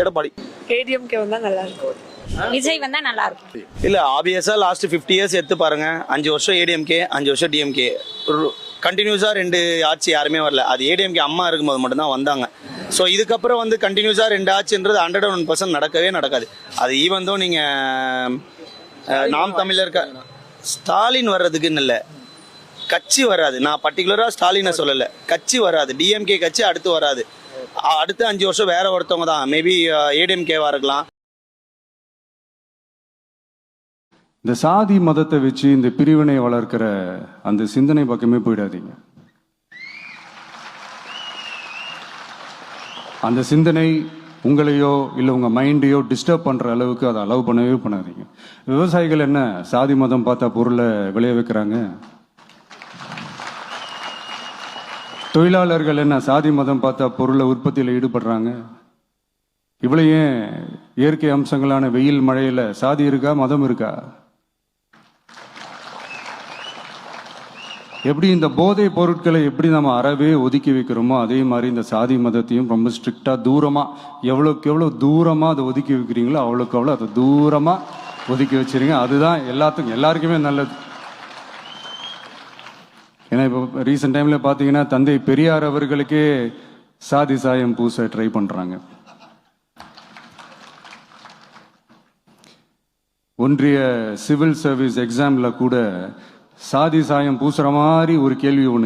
எடப்பாடி. ஏடிஎம்கே வந்தா நல்லா இருக்கும் விஜய் வந்தா நல்லா இருக்கும் இல்ல ஆப்வியஸா லாஸ்ட் ஃபிஃப்டி இயர்ஸ் எடுத்து பாருங்க. அஞ்சு வருஷம் ஏடிஎம்கே அஞ்சு வருஷம் டிஎம்கே கண்டினியூஸா ரெண்டு ஆட்சி யாருமே வரல. அது ஏடிஎம்கே அம்மா இருக்கும்போது மட்டும்தான் வந்தாங்க. ஸோ இதுக்கப்புறம் வந்து கண்டினியூஸா ரெண்டு ஆட்சின்றது ஹண்ட்ரட் ஒன் பர்சன்ட் நடக்கவே நடக்காது. அது ஈவன் தான் நீங்க நாம் தமிழர் ஸ்டாலின் வர்றதுக்குன்னு இல்லை. கட்சி வராது. நான் பர்டிகுலரா ஸ்டாலினை சொல்லல. கட்சி வராது. டிஎம்கே கட்சி அடுத்து வராது. அடுத்த அஞ்சு வருஷம் வேற ஒருத்தவங்க தான். மேபி ஏடிஎம்கேவா இருக்கலாம். இந்த சாதி மதத்தை வச்சு இந்த பிரிவினை வளர்க்கிற அந்த சிந்தனை பக்கமே போயிடாதீங்க. அந்த சிந்தனை உங்களையோ இல்லை உங்கள் மைண்டையோ டிஸ்டர்ப் பண்ணுற அளவுக்கு அதை அலோவ் பண்ணவே பண்ணாதீங்க. விவசாயிகள் என்ன சாதி மதம் பார்த்தா பொருளை விளைய வைக்கிறாங்க? தொழிலாளர்கள் என்ன சாதி மதம் பார்த்தா பொருளை உற்பத்தியில் ஈடுபடுறாங்க? இவ்வளோ ஏன் இயற்கை அம்சங்களான வெயில் மழையில சாதி இருக்கா மதம் இருக்கா? எப்படி இந்த போதை பொருட்களை எப்படி நம்ம அறவே ஒதுக்கி வைக்கிறோமோ அதே மாதிரி இந்த சாதி மதத்தையும் ரொம்ப ஸ்ட்ரிக்டாக தூரமா எவ்வளோக்கு எவ்வளவு தூரமா அதை ஒதுக்கி வைக்கிறீங்களோ அவ்வளோக்கு அவ்வளவு அதை தூரமா ஒதுக்கி வச்சுருங்க. அதுதான் எல்லாத்துக்கும் எல்லாருக்குமே நல்லது. ஏன்னா இப்போ ரீசெண்ட் டைம்ல பாத்தீங்கன்னா தந்தை பெரியார் அவர்களுக்கே சாதி சாயம் பூச ட்ரை பண்றாங்க. ஒன்றிய சிவில் சர்வீஸ் எக்ஸாம்ல கூட சாதி சாயம் பூசுற மாதிரி ஒரு கேள்வி ஒன்று